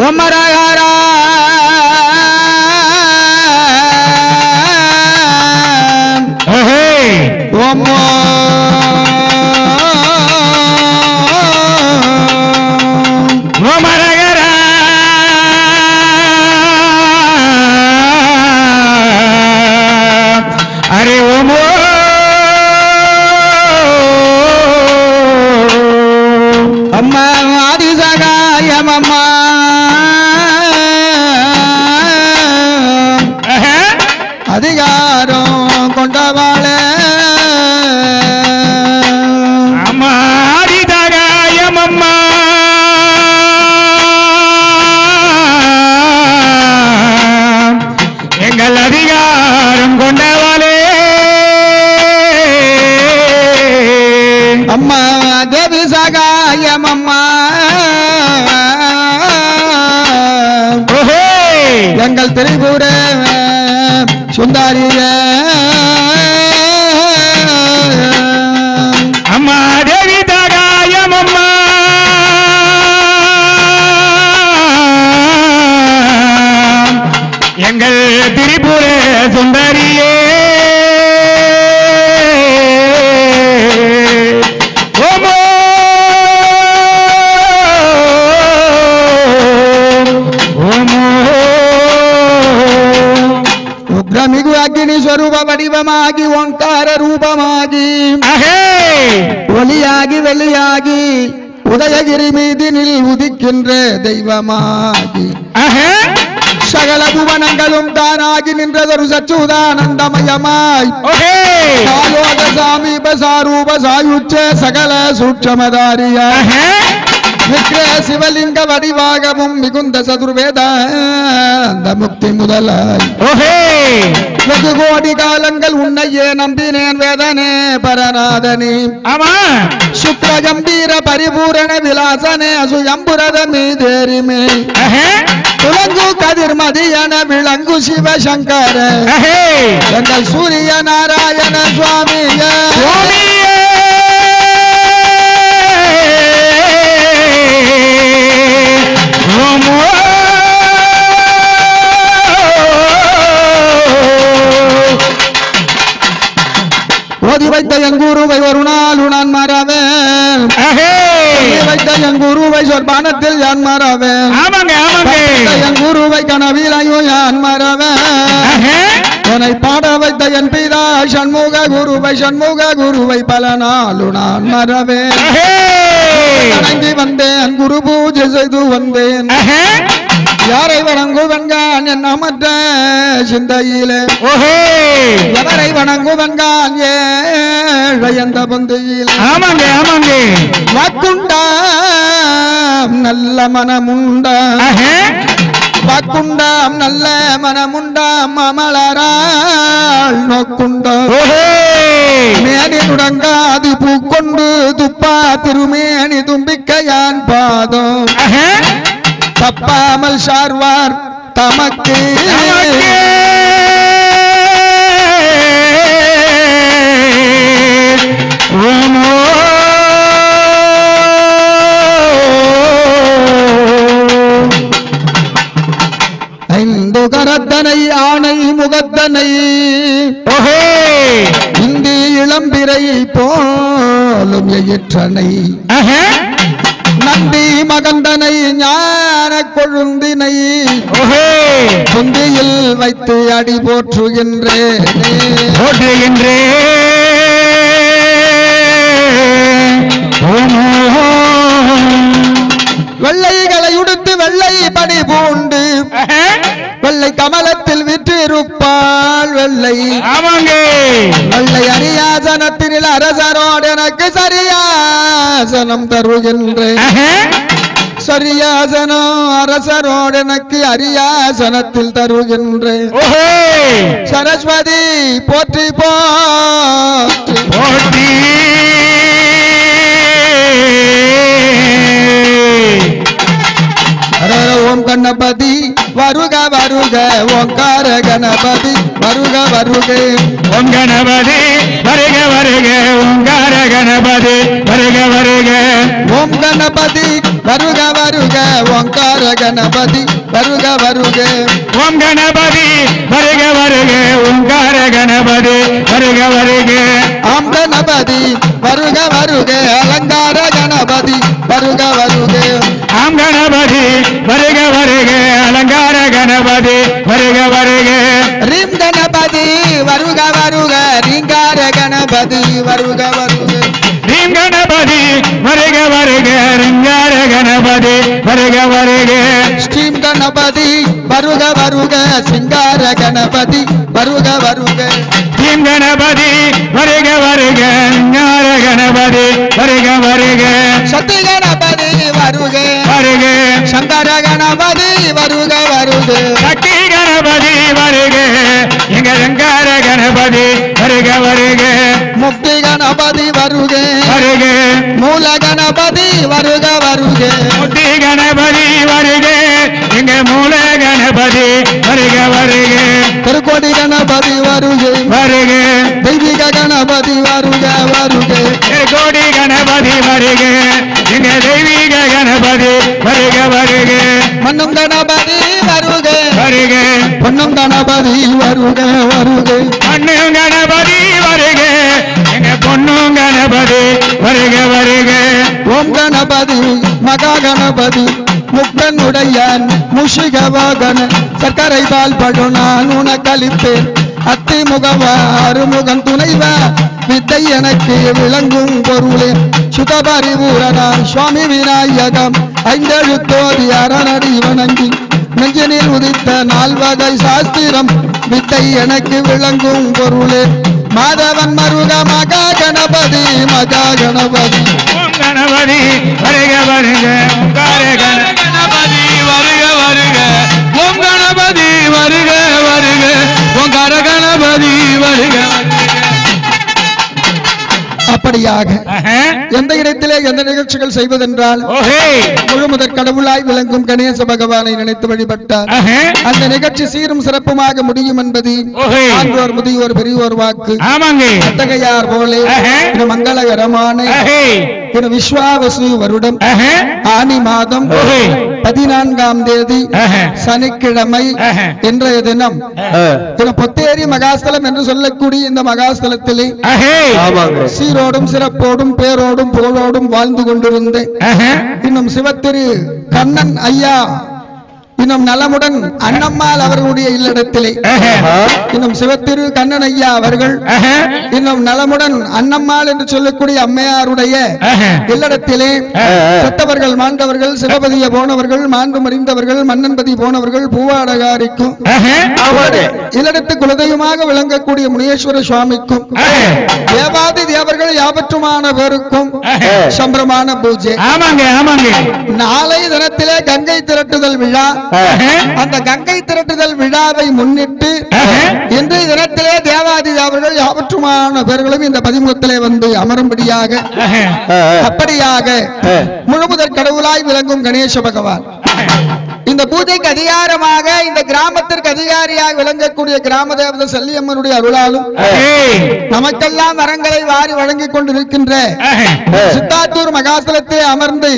உமரகரா அம்மா ஆதிசகாயம் அம்மா திரிபுர சுந்தாரிய அம்மா தேவி தகாயமம்மா எங்கள் திரிபுர சுந்தர ஒளியாகி ஓங்கார ரூபமாகி. ஒளியாகி வெளியாகி உதயகிரி மீதினில் உதிக்கின்ற தெய்வமாகி. சகல புவனங்களும் தானாகி நின்றதொரு சச்சுதானந்தமயமாய். சாயோக சாமீப சாரூப சாயுச்ச சகல சூட்சமதாரியாக விக்ர சிவலிங்க வடிவாகவும் மிகுந்த சதுர்வேத அந்த முக்தி முதலாய். ஓஹே! வெகு கோடி காலங்கள் உன்னையே நம்பினேன் வேதனே பரநாதனே. ஆமா! சுக்ல கம்பீர பரிபூரண விலாசனே சுயம்புரத மீதேரிமே துலங்கு கதிர்மதியன விளங்கு சிவசங்கர. எங்கள் சூரிய நாராயண சுவாமிய! ஓதி வைத்த என் குருவை ஒரு நாள் நான் மறவேன் வைத்த என் குருவை சொற்பானத்தில் யான் மறவேன் ஆமாங்க ஆமாங்க. வைத்த என் குருவை கனவிலையும் யான் மறவேன் என்னை பாட வைத்த என் பிதா சண்முக குருவை சண்முக குருவை பல நாளு நான் மறவேன் வணங்கி வந்தேன் குரு பூஜை செய்து வந்தேன். யாரை வணங்குவன்கான் என் அமர்ந்த சிந்தையிலே. ஓஹே. எவரை வணங்குவன்கான் ஏழையந்த பந்தியிலே. ஆமாங்க ஆமாங்க. வாக்குண்டாம் நல்ல மனமுண்டாம். அஹே வாக்குண்டாம் நல்ல மனமுண்டாம் ஓஹே. மேனி நுடங்காது பூக்கொண்டு துப்பா திருமேனி தும்பிக்கையான் பாதம் அஹே தப்பாமல் சார்வார் தமக்கு நமக்கே ஓமோ ஐந்து கரத்தனை ஆணை முகத்தனை ஓஹே இந்தி இளம்பிரை போலும் எயிற்றனை. நந்தி மகந்தனை ஞான கொழுந்தினை. குந்தியில் வைத்து அடி போற்றுகின்றே. ஓமோ. வெள்ளைகளை உடுத்து வெள்ளை பணி பூண்டு வெள்ளை கமலத்தில் விற்றிருப்பாள் வெள்ளை. ஆமாங்க. வெள்ளை அரியாசனத்தில் அரசரோடு எனக்கு சரியாசனம் தருகின்றேன் சரியாசனம் அரசரோடு எனக்கு அரியாசனத்தில் தருகின்றேன் சரஸ்வதி போற்றி போற்றி. ஓம் கணபதி வருக வருக ஓங்கார கணபதி வருக வருக. ஓம் கணபதி வருக வருக ஓங்கார கணபதி வருக வருக. ஓம் கணபதி வருக வருக ஓங்கார கணபதி கணபதி வருக வருக. ஓம் கணபதி வருக வருக ஓங்கார கணபதி வருக வருக. ஆம் கணபதி சங்கர கணபதி வருக வருக. சக்தி கணபதி வருக. எங்க ரிங்கார கணபதி வருக வருக. முக்தி கணபதி வருக. வருக. மூல கணபதி வருக வருக. முத்தி கணபதி வருக. மூல கணபதி வருக வருக. திருக்கோடி கணபதி வருக. வருக. தெய்வீக கணபதி வருக வருக. கோடி கணபதி வருக. எங்க தெய்வீக கணபதி வருக வருக. மண்ணும் கணபதி வருக. வருக. பொன்னும் கணபதி வருக வருக. மண்ணு கணபதி வருக. எங்க பொண்ணும் கணபதி வருக வருக. ஓம் கணபதி மகா கணபதி. முக்கனுடையான் முஷிக வாகன சர்க்கரை பால் படு நான் உனக்களிப்பேன் அத்தி முகவா அருமுகம் துணைவா வித்தை எனக்கு விளங்கும் பொருளே சுதபரிபூரணான் சுவாமி விநாயகம் ஐந்தெழுத்தோதி அரணடி வணங்கி நெஞ்சினில் உதித்த நால்வகை சாஸ்திரம் வித்தை எனக்கு விளங்கும் பொருளே மாதவன் மருக மகா கணபதி மகா கணபதி கணபதி வருக. வருக அப்படியாக ஆஹா. எந்த இடத்திலே எந்த நிகழ்ச்சிகள் செய்வதென்றால் ஓஹே முழு முதற் கடவுளாய் விளங்கும் கணேச பகவானை நினைத்து வழிபட்டார். அந்த நிகழ்ச்சி சீரும் சிறப்புமாக முடியும் என்பது ஆன்றோர் முதியோர் பெரியோர் வாக்கு அத்தகையார் போலே மங்களகரமான. இது விஸ்வாவசு வருடம். ஆனி மாதம். பதினான்காம் தேதி. சனிக்கிழமை. இன்றைய தினம் பொத்தேரி மகாஸ்தலம் என்று சொல்லக்கூடிய இந்த மகாஸ்தலத்திலே. சீரோடும் சிறப்போடும் பேரோடும் புகழோடும் வாழ்ந்து கொண்டிருந்த. இன்னும் சிவத்திரு கண்ணன் ஐயா இன்னும் நலமுடன் அண்ணம்மாள் அவர்களுடைய இல்லடத்திலே. இன்னும் சிவத்திரு கண்ணன் ஐயா அவர்கள். இன்னும் நலமுடன் அண்ணம்மாள் என்று சொல்லக்கூடிய அம்மையாருடைய. இல்லடத்திலே. செத்தவர்கள் மாண்டவர்கள் சிவபதிய போனவர்கள் மாண்டு மறிந்தவர்கள் மன்னன்பதி போனவர்கள் பூவாடகாரிக்கும். இல்லடத்து குலதெய்வமாக விளங்கக்கூடிய முனீஸ்வர சுவாமிக்கும். தேவாதி தேவர்கள் யாவற்றுமான பேருக்கும். சம்பிரமான பூஜை ஆமாங்க ஆமாங்க நாளை தினத்திலே கங்கை திரட்டுதல் விழா. அந்த கங்கை திரட்டுதல் விழாவை முன்னிட்டு. இன்றைய தினத்திலே தேவாதி தேவர்கள் யாவற்றுமான பேர்களும் இந்த பதிமுகத்திலே வந்து அமரும்படியாக. அப்படியாக முழுமுதற் கடவுளாய் விளங்கும் கணேச பகவான் இந்த பூஜைக்கு அதிகாரமாக இந்த கிராமத்திற்கு அதிகாரியாக விளங்கக்கூடிய கிராம தேவதை செல்லியம்மனுடைய அருளாலும். நமக்கெல்லாம் வரங்களை வாரி வழங்கிக் கொண்டிருக்கின்ற. சித்தாத்தூர் மகாசலத்தை அமர்ந்து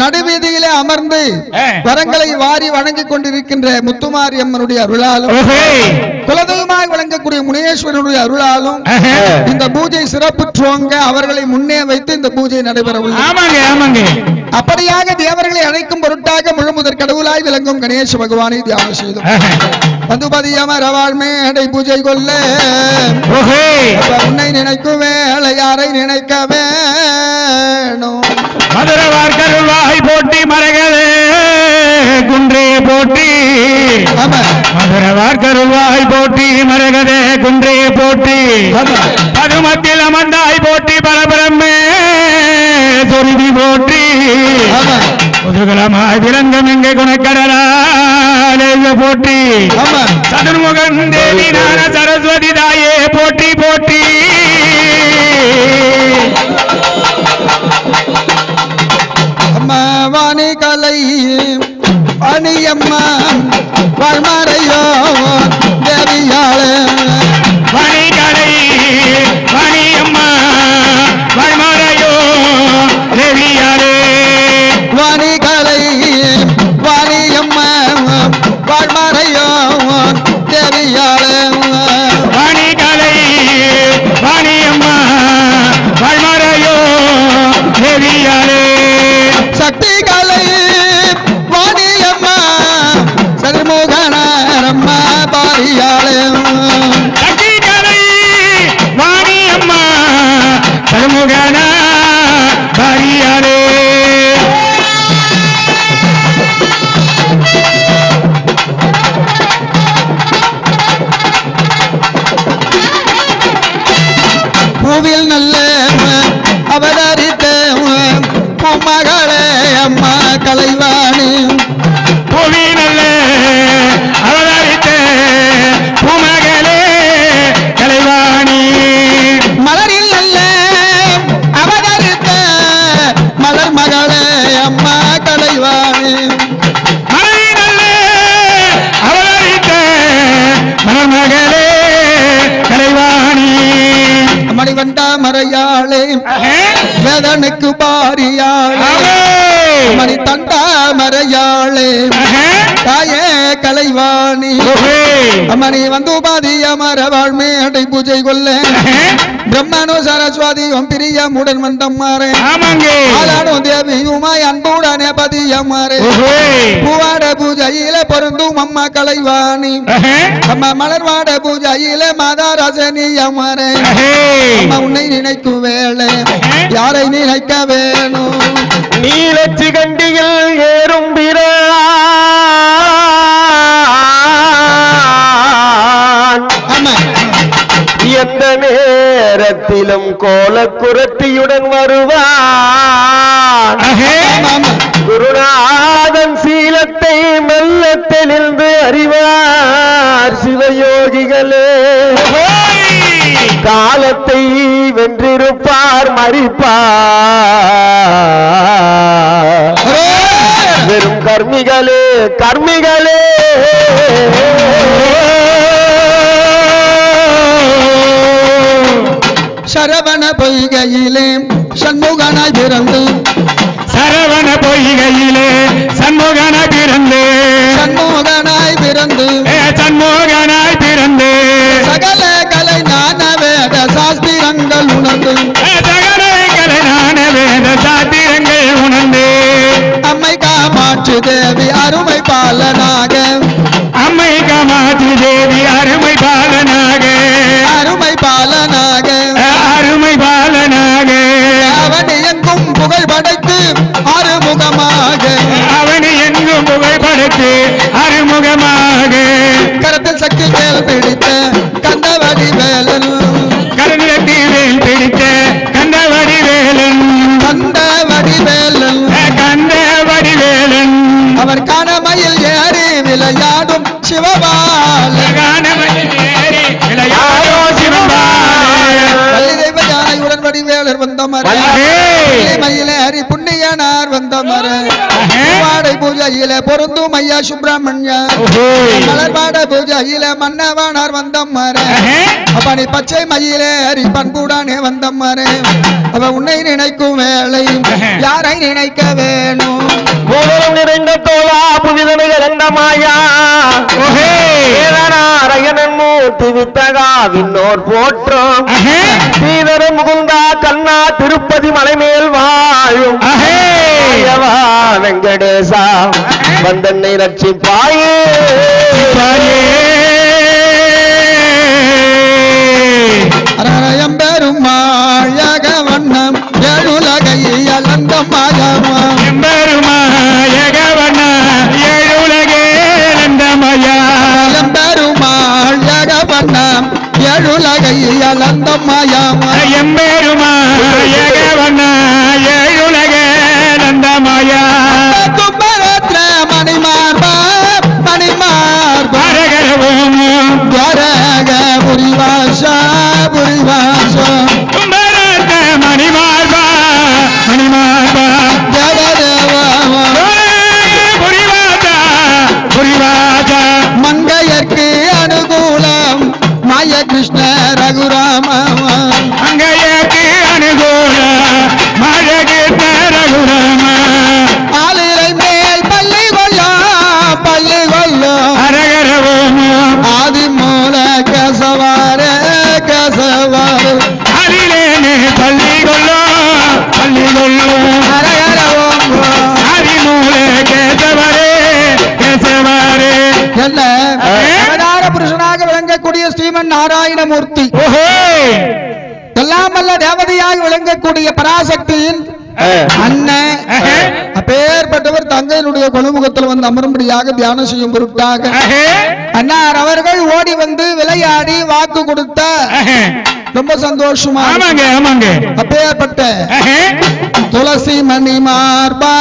நடுவீதியிலே அமர்ந்து வரங்களை வாரி வழங்கிக் கொண்டிருக்கின்ற முத்துமாரி அம்மனுடைய அருளாலும். குலதெய்வமாய் விளங்கக்கூடிய முனேஸ்வரனுடைய அருளாலும். இந்த பூஜை சிறப்புற்றுவங்க அவர்களை முன்னே வைத்து இந்த பூஜை நடைபெற உள்ளது அப்படியாக தேவர்களை அழைக்கும் பொருட்டாக முழுமுதற் கடவுளாய் விளங்கும் கணேச பகவானை தியானம் செய்தோம் ஆஹா. பந்துபதி அமரவாழ் மேடை பூஜை கொல்ல. அப்ப உன்னை நினைக்கும் வேலை யாரை நினைக்க வேணும் வார்க்கருள்வாய் போட்டி மரகதே குன்றே போட்டி. ஆமா. மதுர வார்க்கருள்வாய் போட்டி மரகதே குன்றே போட்டி. பதுமத்தில் அமர்ந்தாய் போட்டி பரபரமே சொருதி போட்டி. முதுகலமாய் விளங்கும் எங்கே குணக்கடலாலேய போட்டி. சதுர்முகன் தேவி நான சரஸ்வதி தாயே போட்டி போட்டி. வாணியம்மா வாழ்மறையோ సముగడా மணிவண்டா மறையாளே வேதனுக்கு பாரியாளே. மணி தண்டா மறையாளே தாயே கலைவாணி. அம்மணி வந்து உபாதிய மரவாழ் மேடை பூஜை கொல்ல. பிரம்மனு சரஸ்வதி பிரியமுடன் வந்தம்மாறே ஆளானோ தேவியுமாய் அன்புடனே பதியம்மாறே பூவாட பூஜையில பொருந்தும் அம்மா கலைவாணி. அம்மா மலர்வாட பூஜையில மாதா ரசனி அம்மாறே அம்மா உன்னை நினைக்கும் வேளை. யாரை நினைக்க வேணும்? நீலச்சி கண்டியில் ஏறும் பிரான். எந்த நேரத்திலும் கோலக்குரத்தியுடன் வருவான். குருநாதன் சீலத்தை மெல்ல தெளிந்து அறிவார் வென்றிருப்பார் மறிப்பார். வெறும் கர்மிகளே கர்மிகளே. சரவண பொய்கையிலே சண்முகனாய் பிறந்து. சரவண பொய்கையிலே சண்முகன பிறந்து. சண்முகனாய் பிறந்து. ஏ சண்முகனாய் காமாட்சி தேவி அருமை பாலனாக. அம்மை காமாட்சி தேவி அருமை பாலனாக. அருமை பாலனாக. அருமை பாலனாக. அவன் எங்கும் புகழ் படைத்து ஆறுமுகமாக அவனை எங்கும் புகைப்படைத்து அருமுகமாக கரத்தில் சக்தி மேல் பிடித்த யானையுடன் வடிவேலர் வந்த வந்தே. பூஜையிலே பொருந்தும் ஐயா சுப்பிரமணியா ஓஹோ. மலர்வாட பூஜையிலே மன்னவனார் வந்த மர அஹே. அப்பனி பச்சை மயிலே ஹரி பண்புடானே வந்த மர அவ உன்னை நினைக்கும் வேளை யாரை நினைக்க வேணும்? நிறைந்த தோலா புவிதனை இறந்த மாயா. ஓஹே. வேதனாரயனன் மூர்த்தி வித்தகா விண்ணோர் போற்றும். அஹே. ஸ்ரீதர முகுந்தா கண்ணா திருப்பதி மலைமேல் வாழும். மாயவா வெங்கடேசா வந்தன்னை ரட்சிப்பாயே பாயே. அரயம் பெரும் மாழக வண்ணம் எழுலகை அலந்த மாயமா எம்பெருமாயகவன ஏழுலகே நந்தமயா. அரயம் பெரும் மாழக வண்ணம் எழுலகை அலந்த மாயமா எம்பெருமாயகவன என்ன? அவதார புருஷனாக விளங்கக்கூடிய ஸ்ரீமன் நாராயணமூர்த்தி. எல்லாம் அல்ல தேவதையாக விளங்கக்கூடிய பராசக்தியின் அண்ணன் அப்பேற்பட்டவர் தங்கையினுடைய கொழுமுகத்தில் வந்து அமரும்படியாக தியானம் செய்யும் பொருட்டாக. அன்னார் அவர்கள் ஓடி வந்து விளையாடி வாக்கு கொடுத்த ரொம்ப சந்தோஷமா. ஆமாங்க ஆமாங்க. அப்பேற்பட்ட துளசி மணி மார்பா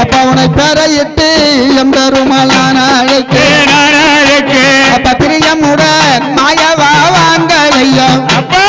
அப்ப அவனை பெறையிட்டு எம்பெருமாள் நான் அழைக்க அப்ப பிரியமுடன் மாயவா வாங்கலையா? அப்பா!